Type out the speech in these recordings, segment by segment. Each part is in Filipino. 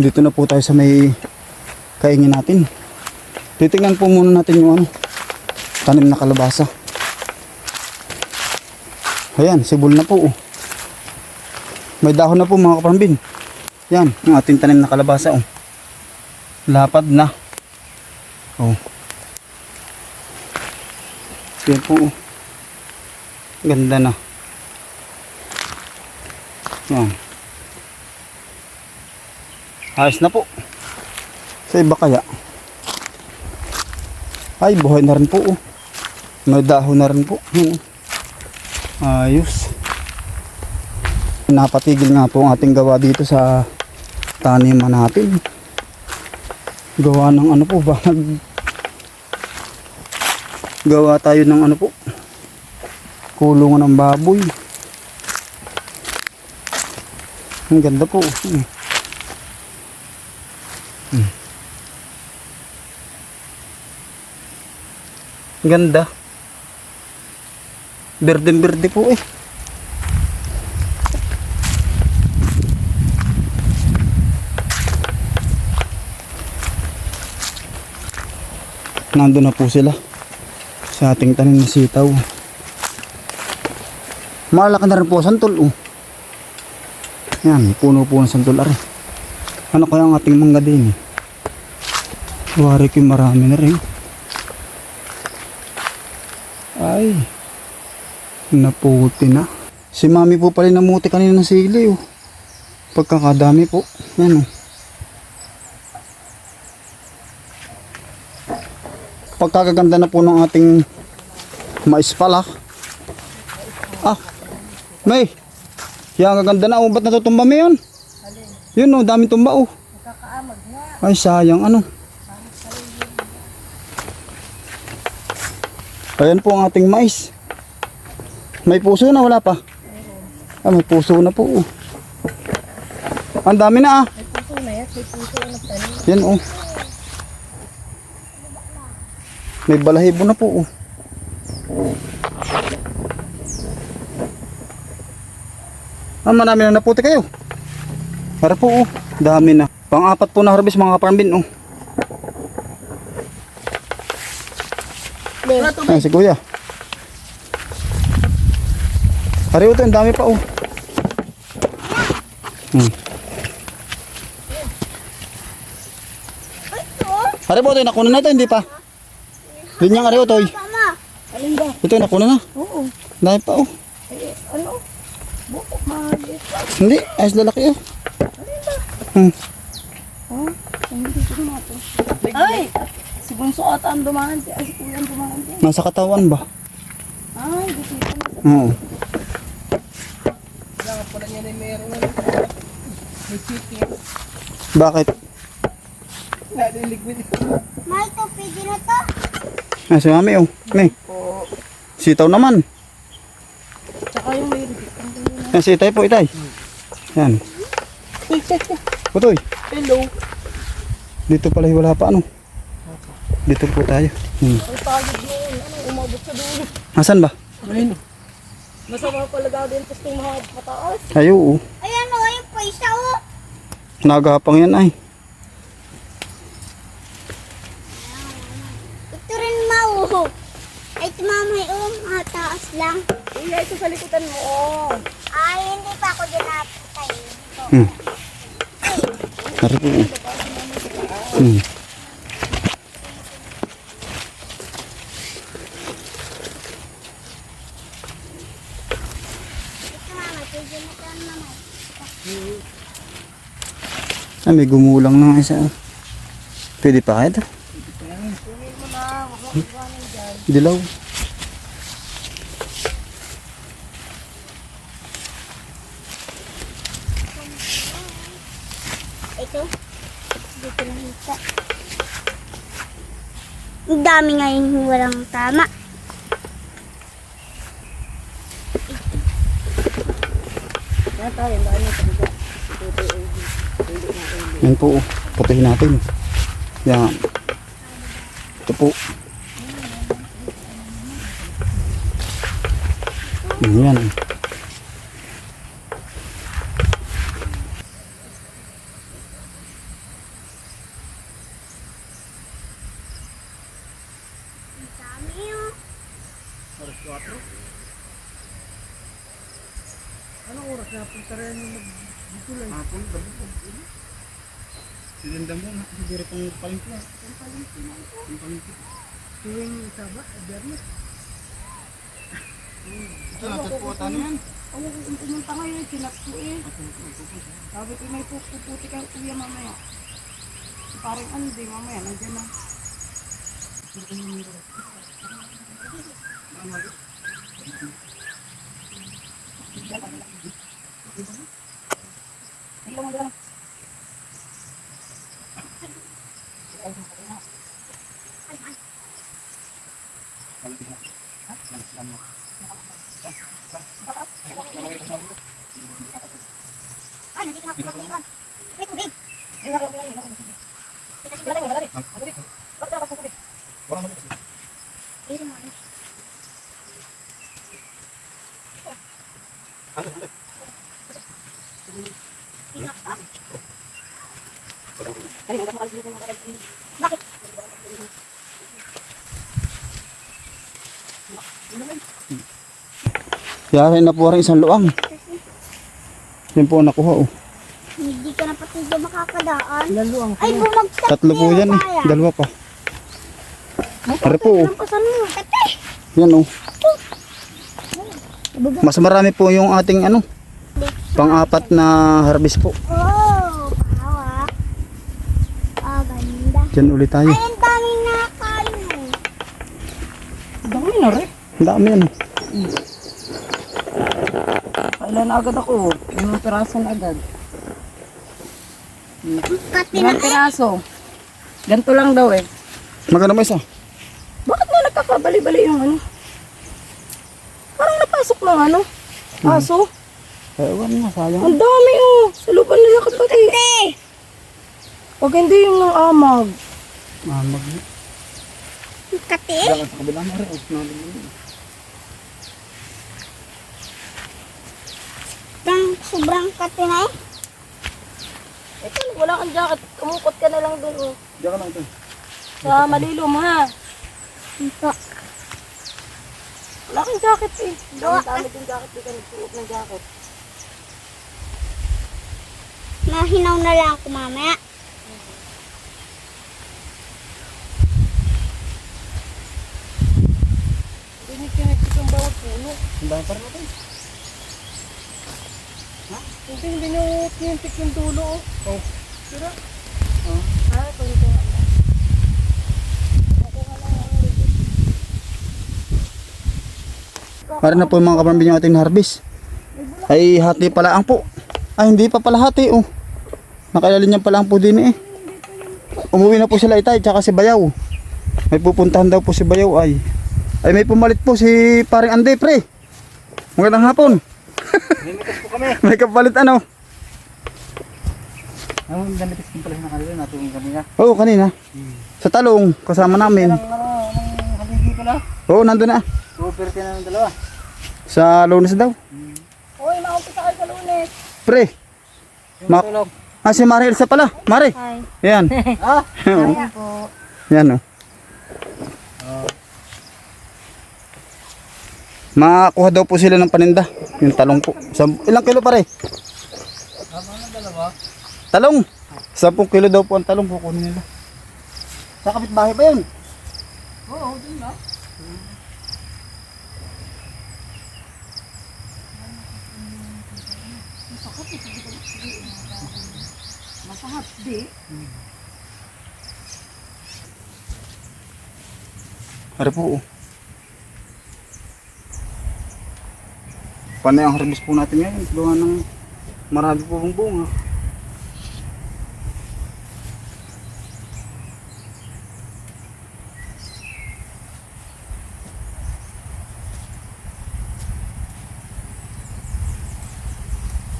Dito na po tayo sa may kaingin natin. Titingnan po muna natin yung ano, tanim na kalabasa. Ayan, sibol na po. Oh. May dahon na po mga kaparambin. Yan, yung ating tanim na kalabasa. Oh. Lapad na. Oh. Yan po. Oh. Ganda na. Yan. Ayos na po. Sa iba kaya. Ay, buhay na rin po. Oh. May dahon na rin po. Hmm. Ayos. Napatigil nga po ang ating gawa dito sa taniman natin. Gawa ng ano po ba? Gawa tayo ng ano po? Kulungan ng baboy. Ang ganda po. Hmm. Hmm. Ganda. Berde-berde po eh. Nandun na po sila sa ating tanim na sitaw. Malaki na rin po santol. Oh. Yan, puno po ng santol ari. Ano kaya ang ating mangga din eh? Wari ko marami na rin. Ay, naputi na. Si mami po pala namuti kanina ng sili oh. Pagkakadami po. Yan oh. Pagkakaganda na po ng ating mais pala. Ah, may. Yan kaganda na oh. Ba't natutumba mo yun? Yun oh, daming tumba oh. Ay, sayang ano. Ayan po ang ating mais. May puso na, wala pa. Ah, may puso na po. oh. Ang dami na ah. Puso na yan, may puso na tanim. Yan oh. May balahibo na po oh. Ah, marami na naputi kayo. Para po oh. Dami na. Pang-apat po na harvest mga kaparambin oh. Wala to Ayan si kuya. Pareho to, ang dami pa oh. Hmm. Pareho po to, nakuna na ito, hindi pa. Linyang pareho to. Mama! Alin ba? Ito, nakuna na. Oo. Dami pa oh. Eh, ano? Buko, mahagit. Hindi, ayos lalaki oh. Hmm. Ay! Si Bunso ata ang dumaan. Ay, si Kuya ang dumaan. Nasa katawan ba? Ay, di kita na. Oo. Bakit? May to, pwede na to. Ah, si mami oh. May. Sitaw naman. Tsaka yung may Yan, sitay po itay. Yan. Putoy. Hello. Dito pala wala pa ano. Dito po tayo. Hmm. Ang pagod. Ano, umabot sa dulo. Nasaan ba? Ayun. Masama pala daw din tapos itong mga mataas. Ay, oo. Ayan o, yung paisa o. Nagapang yan ay. Ito rin mauho. Ay, ito mamay um, mataas lang. Kuya, ito sa likutan mo. Oh. Ay, hindi pa ako. Dito. Hmm. Tara po. Hmm. Ito mamay, pwede na ito mamay. Ah, may gumulang na isa. Pwede pa kaya ito? Dilaw. Ito. Dito na hita. Ang dami ngayon walang tama. Yan tayo, dahil na talaga. Yan po. oh. Putihin natin. Yan. Ito po. Yan. Anong oras na punta rin yung mag-dito lang? Hapon, gabi po. Silinda mo na kasi dire pang palengke. Pang palengke. Tuwing Saba, eh, Biyernes. Ito natin po ano yan. Ako kung pumunta ngayon, sinap ko eh. Sabi ko may puputi kang kuya mamaya. Parang ano din mamaya, nandiyan na. Tingnan mo dyan. Yari na po rin isang luang. Yan po nakuha oh. Hindi ka na pati dyan makakadaan. Lalo ang Ay, bumagsak Tatlo po yan eh. Dalawa pa. Pare po oh. Mo. Yan oh. Mas marami po yung ating ano. Pang-apat na harvest po. Oh, hawak. Ah, ganda. Diyan ulit tayo. Ay, ang daming nakakain mo. Dami na rin. Ang dami yan. oh. Kailan agad ako? Limang piraso na agad. Na Limang piraso. Ganito lang daw eh. Magkano ba isa? Bakit na nagkakabali-bali yung ano? Parang napasok ng ano? Aso? Eh, ewan nga, sayang. Ang dami oh. Sa lupa nila kapatid. Pag hindi yung ng amag. Ah, mag... Kati? Diyan sa kabila mo rin. oh. Nalulunod. Sobrang, sobrang kati na eh. Ito, wala kang jacket. Kumukot ka na lang dun oh. Diyan ka lang ito. Sa malilom ha. Ito. Wala kang jacket eh. Ang dami yung jacket. Di ka nagsuot ng jacket. Mahinaw na lang ako mamaya. Dinig ka nagsikang bawat puno. Ang dami pa rin natin. Hindi, hindi nyo tintik yung dulo oh. Oh. Sira. Oh. Ah, ito ito nga lang. Nakuha lang ang rigid. Para na po yung mga kapambin yung ating harvest. Ay hati pala ang po. Ay hindi pa pala hati oh. Nakailali niya pala ang po din eh. Umuwi na po sila itay tsaka si Bayaw. May pupuntahan daw po si Bayaw ay. Ay may pumalit po si paring Ande pre. Magandang hapon. Limitas po kami. may kapalit ano. Ang limitas din pala ng kanila, natulong kami na. Oo kanina. Sa talong kasama namin. Ang ano, ang haligi pala. Oo nandun na. Super ka ng dalawa. Sa lunes daw. Uy, maumpisa kayo sa lunes. Pre. Yung Ma- tulog. Ah si Mari Elsa pala. Mari. Ay. Yan. Ah, Kaya po. Yan oh. Makakuha daw po sila ng paninda. Yung talong po. Sam- ilang kilo pare? Talong. 10 kilo daw po ang talong kukunin nila. Sa kapitbahay ba yun? Oo, dun na. Masahap, di. Ari po. oh. Panay ang harvest po natin ngayon. Gawa ng marami po pong bunga.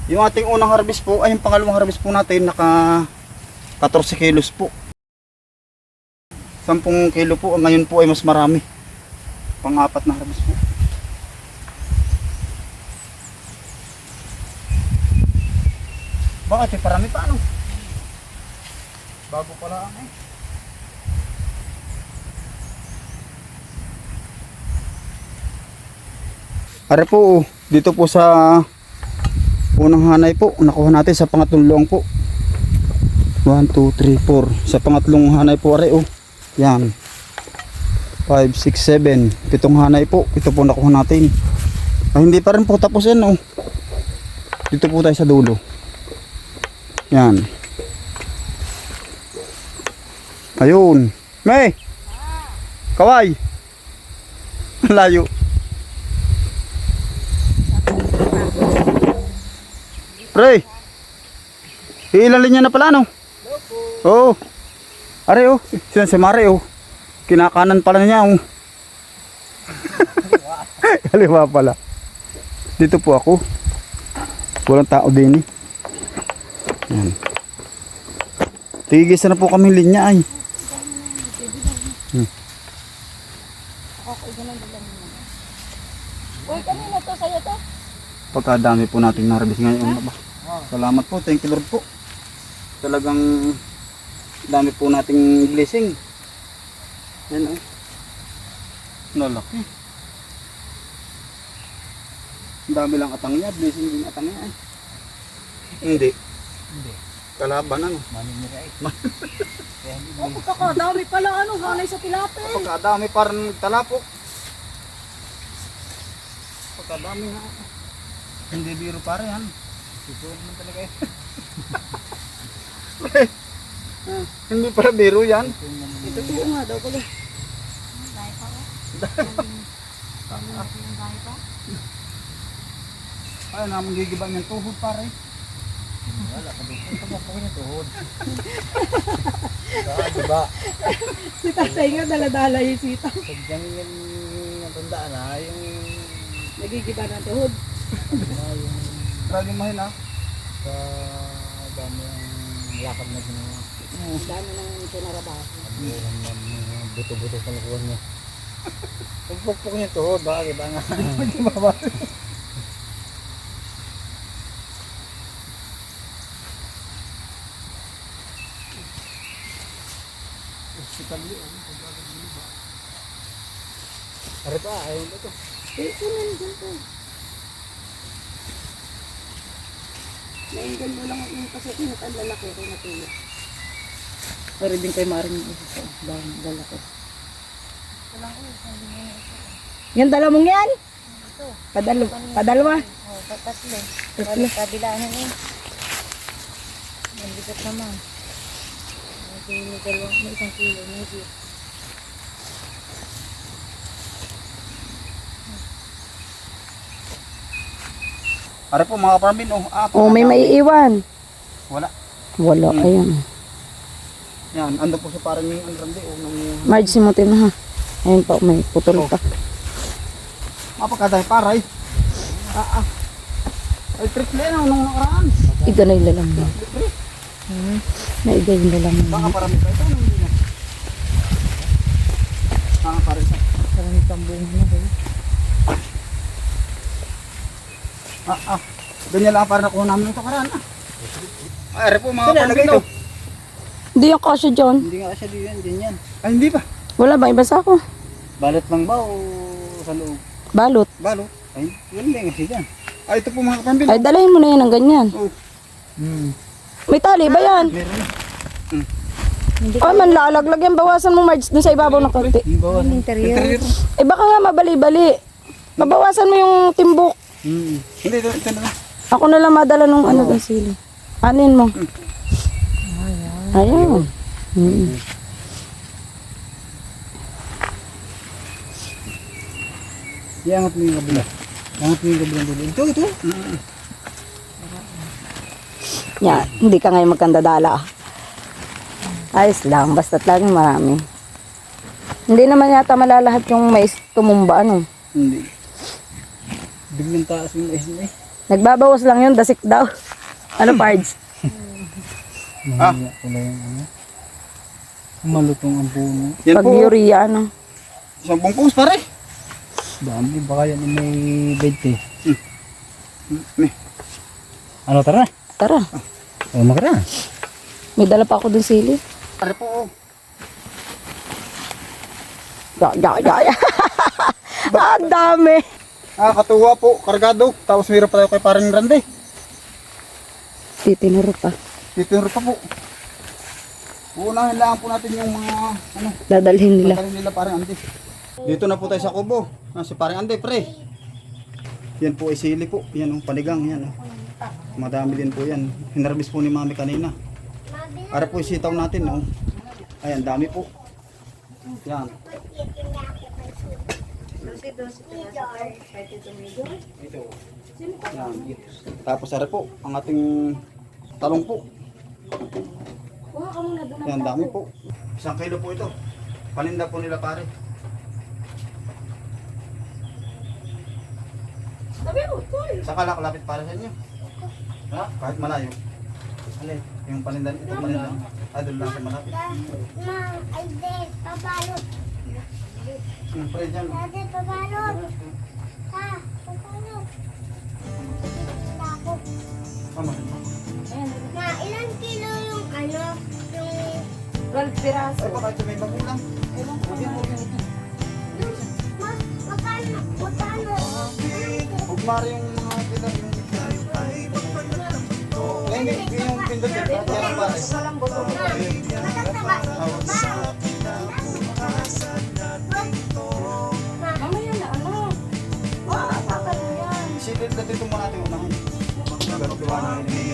Yung ating unang harvest po, ay yung pangalawang harvest po natin, naka 14 kilos po. 10 kilo po, ngayon po ay mas marami. Pang-apat na harvest po. Bakit? Eh, parami pa ano? Bago pala ang eh. Are po, oh, dito po sa unang hanay po, nakuha natin sa pangatlong luang po. 1, 2, 3, 4. Sa pangatlong hanay po, are oh. Yan. 5, 6, 7. Pitong hanay po. Ito po nakuha natin. Ay, hindi pa rin po tapos yan oh. Dito po tayo sa dulo. Yan. Ayun. May! Kaway! Layo. Pre! Ilan linya na pala no? Oo. Oh. Are oh. Siya si Mare oh. Kinakanan pala niya oh. Kaliwa pala. Dito po ako. Walang tao din eh. Yan. Tigis na po kami linya ay. Uy, kanina to, sa'yo to. Pagkadami po natin narabis ngayon. Aba. Salamat po. Thank you Lord po. Talagang dami po nating blessing. Yan oh. Nalaki. Ang dami lang atang niya. Blessing din atang niya ay. Hindi. Hindi. Kalaban ano. Maninira eh. Kaya hindi Oh, pagkakadami pala, ano, hanay sa tilapin. Pagkadami parang talapok. Pagkadami nga. Hindi biro pare yan. Susunod naman talaga eh. Ah, hindi para biro yan. Ito tuo nga daw pala. Ay, naman gigiba niyang tuhod pare. Wala ka doon. Ito mo po yung tuhod. Diba? Si tatay nga, daladala yung sita. Sadyang yan ang tandaan ha. Yung... Nagigiba ng tuhod. ah, yung Grabe mahina. sa dami ang lakad na ginawa. Ang dami nang pinarabaho. Mga buto-buto sa lukuhan niya. Pagpukpuk niya tuhod, baka iba nga. Pa, ayaw mo ito. Ito na dyan to. Nainggan mo lang yung kasi inat ang lalaki kay natuyo. Pero din kay maring yung isa sa dahil lalaki. Yan dala mong yan? Padalo, padalwa. Oh, tatlo. Tatlo. Kabilaan eh. Ang bigat naman. May dalawang, may isang kilo, may kilo. Are po mga parmin oh. Ah, Oh, may maiiwan. Wala. Wala, ayan. Yan, ando po sa parang yung anrande oh. Nang, Marge, simutin na ha. Ayun pa, may putol pa. mapagkadahi paray. Ah, ah. Ay, triple na nung nakaraan. Iga na yung lalaman. Hmm. Naiga yung lalaman. Baka parami pa ito. Hindi na. Ah, pare sa. Parang tambungan na Ah, ah. Ganyan lang para nakuha namin ito karaan ah. Ay, are po mga parmin oh. Hindi yung kasya dyan. Hindi nga siya diyan, din yan. Ay, hindi pa. Wala ba? Ibasa ko. Balot lang ba o sa loob? Balot. Balo. Ay, yun din kasi dyan. Ay, ito po mga parmin. Ay, dalahin mo na yan ng ganyan. Oh. Hmm. May tali ba yan? Meron na. Ay, man lalaglag yan. Bawasan mo, Marge, dun sa ibabaw ng konti. Yung bawas. Interior. Eh, baka nga mabali-bali. Mabawasan mo yung timbok. Hmm. Hindi, ito, ito na. Ako na lang madala nung ano ng sili. Anin mo. Ayan. Mm. Iangat mo yung kabila. Iangat mo yung kabila. Ito, ito. Yan, hindi ka ngayon magkandadala. Ayos lang, basta't laging marami. Hindi naman yata malalahat yung mais tumumba, ano. Hindi. Biglang taas yung mais mo eh. Nagbabawas lang yun, dasik daw. Ano, Pards? Ah. Pala yung ano. Malutong ang puno. Yan Pag po. urea, ano. Isang bungkus pare. Dami, baka yan yung may 20. May. Ano, tara. Tara, O, makara. may dala pa ako dun sili. Pare po. Ya, ya, ya, ya. Ah, Ang dami. Ah, katuwa po. Kargado. Tapos meron pa tayo kay parang rande. Titinuro pa. Titiro pa po. Uunahin lang po natin yung mga ano, Dadalhin nila. Pagkain nila parang andi. Dito na po tayo sa kubo. Ah, si parang andi, pre. Yan po ay sili po. Yan oh, panigang yan oh. Madami din po yan. Hinarbis po ni mami kanina. Para po isitaw natin oh. Ayan, dami po. Yan. Ito. Tapos ara po, ang ating talong po. Yan, dami po. Isang kilo po ito. Paninda po nila pare. Sa kalak, lapit para sa inyo. Ha? Kahit malayo. Alin? Yung paninda, ito paninda. Ah, doon lang sa malapit. Ma'am, ay de, pabalot. Hmm, pre, dyan. Dati, pabalot. Ha, pabalot. Tako. Tama. Ma, ilang kilo yung ano, yung... 12 piraso. Ay, baka ito may bago lang. Ma, magkano? Magkano? Huwag mara yung mga tila. Yung... Yung, yung, yung pindot yan. Yan ang pare. Matataba. Mamaya Dito muna natin unahin. Pero gawa na yun